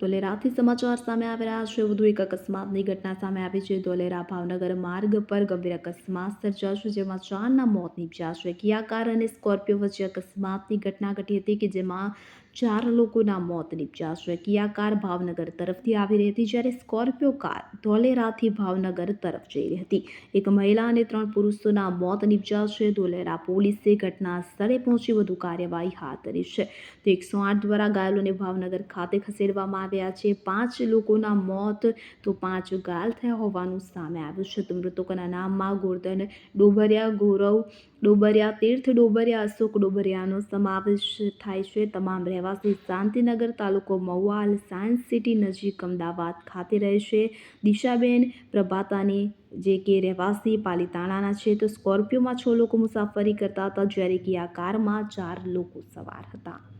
ધોલેરાથી સમાચાર સામે આવી રહ્યા છે વધુ એક અકસ્માતની ઘટના સામે આવી છે. ધોલેરા ભાવનગર માર્ગ પર ગંભીર અકસ્માત સર્જાયો છે, જેમાં ચારના મોત નીપજ્યા. છે કિયા કાર અને સ્કોર્પિયો વચ્ચે અકસ્માતની ઘટના ઘટી હતી કે જેમાં ચાર લોકોના મોત નીપજ્યા. છે કિયા કાર ભાવનગર તરફથી આવી રહી હતી જ્યારે સ્કોર્પિયો કાર ધોલેરાથી ભાવનગર તરફ જઈ રહી હતી. એક મહિલા અને ત્રણ પુરુષોના મોત નીપજ્યા છે. ધોલેરા પોલીસે ઘટના સ્થળે પહોંચી વધુ કાર્યવાહી હાથ ધરી છે. તો એકસો આઠ દ્વારા ઘાયલોને ભાવનગર ખાતે ખસેડવામાં આવ્યા છે. પાંચ લોકોના મોત તો પાંચ ઘાયલ થયા હોવાનું સામે આવ્યું છે. તો મૃતકોના નામમાં ગોરધન ડોબરિયા, ગૌરવ ડોબરિયા, તીર્થ ડોબરિયા, અશોક ડોબરિયાનો સમાવેશ થાય છે. તમામ રહેવાસી શાંતિનગર તાલુકો મહુવાલ સાયન્સ સિટી નજીક અમદાવાદ ખાતે રહે છે. દિશાબેન પ્રભાતાની જે કે રહેવાસી પાલીતાણાના છે, તો સ્કોર્પિયોમાં છ લોકો મુસાફરી કરતા હતા, જ્યારે કે આ કારમાં ચાર લોકો સવાર હતા.